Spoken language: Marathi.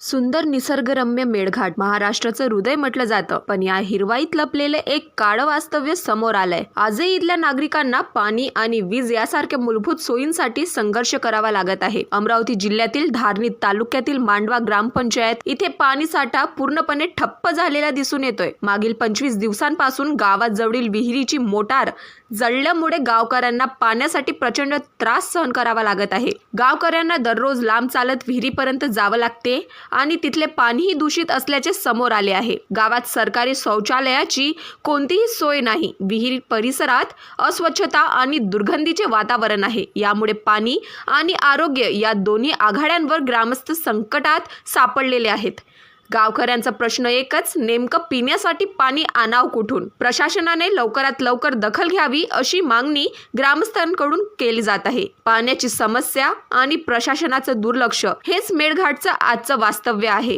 सुंदर निसर्गरम्य मेळघाट. महाराष्ट्राचं हृदय म्हटलं जातं पण या हिरवाईत लपलेले एक काळं वास्तव्य समोर आलंय. आजही इथल्या नागरिकांना पाणी आणि वीज यासारख्या मूलभूत सोयींसाठी संघर्ष करावा लागत आहे. अमरावती जिल्ह्यातील धारणी तालुक्यातील मांडवा ग्रामपंचायत इथे पाणी साठा पूर्णपणे ठप्प झालेला दिसून येतोय. मागील पंचवीस दिवसांपासून गावात जवळील विहिरीची मोटार जळल्यामुळे गावकऱ्यांना पाण्यासाठी प्रचंड त्रास सहन करावा लागत आहे. गावकऱ्यांना दररोज लांब चालत विहिरीपर्यंत जावं लागते. आणि तिथले पाणीही दूषित असल्याचे समोर आले आहे. गावात सरकारी शौचालयाची कोणतीही सोय नाही. विहीर परिसरात अस्वच्छता आणि दुर्गंधीचे वातावरण आहे. यामुळे पाणी आणि आरोग्य या दोन्ही आघाड्यांवर ग्रामस्थ संकटात सापडलेले आहेत. गावकऱ्यांचा प्रश्न एकच नेमकं पिण्यासाठी पाणी आणाव कुठून? प्रशासनाने लवकरात लवकर दखल घ्यावी अशी मागणी ग्रामस्थांकडून केली जात आहे. पाण्याची समस्या आणि प्रशासनाचं दुर्लक्ष हेच मेळघाटचं आजचं वास्तव्य आहे.